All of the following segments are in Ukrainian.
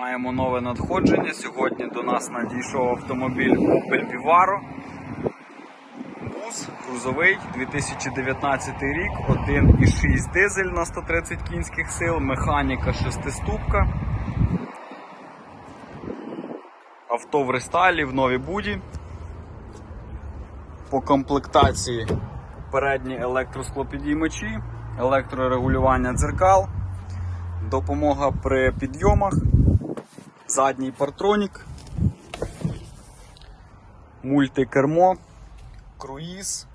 Маємо нове надходження. Сьогодні до нас надійшов автомобіль Opel Vivaro. Бус грузовий 2019 рік, 1,6 дизель на 130 кінських сил, механіка шестиступка. Авто в рестайлі в новій буді. По комплектації передні електросклопідіймачі, електрорегулювання дзеркал, допомога при підйомах, задній партронік, мультикермо, круїз,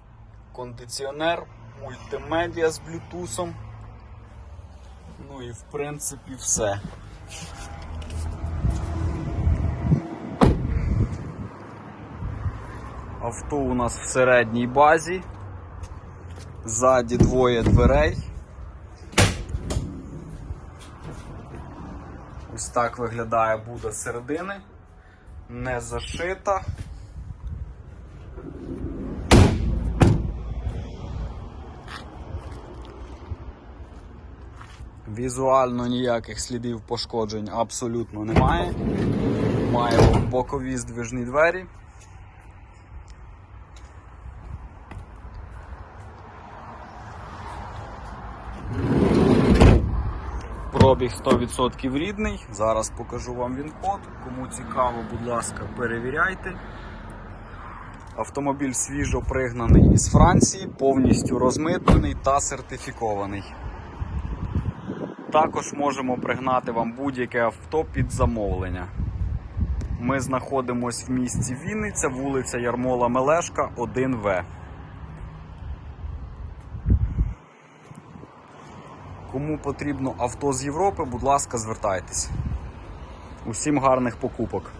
кондиціонер, мультимедіа з блютусом. Ну і в принципі все. Авто у нас в середній базі. Ззаді двоє дверей. Ось так виглядає буда середини. Не зашита. Візуально ніяких слідів пошкоджень абсолютно немає. Маємо бокові здвижні двері. Пробіг 100% рідний. Зараз покажу вам він-код. Кому цікаво, будь ласка, перевіряйте. Автомобіль свіжо пригнаний із Франції, повністю розмитнений та сертифікований. Також можемо пригнати вам будь-яке авто під замовлення. Ми знаходимося в місті Вінниця, вулиця Ярмола Мелешка, 1В. Кому потрібно авто з Європи, будь ласка, звертайтесь. Усім гарних покупок.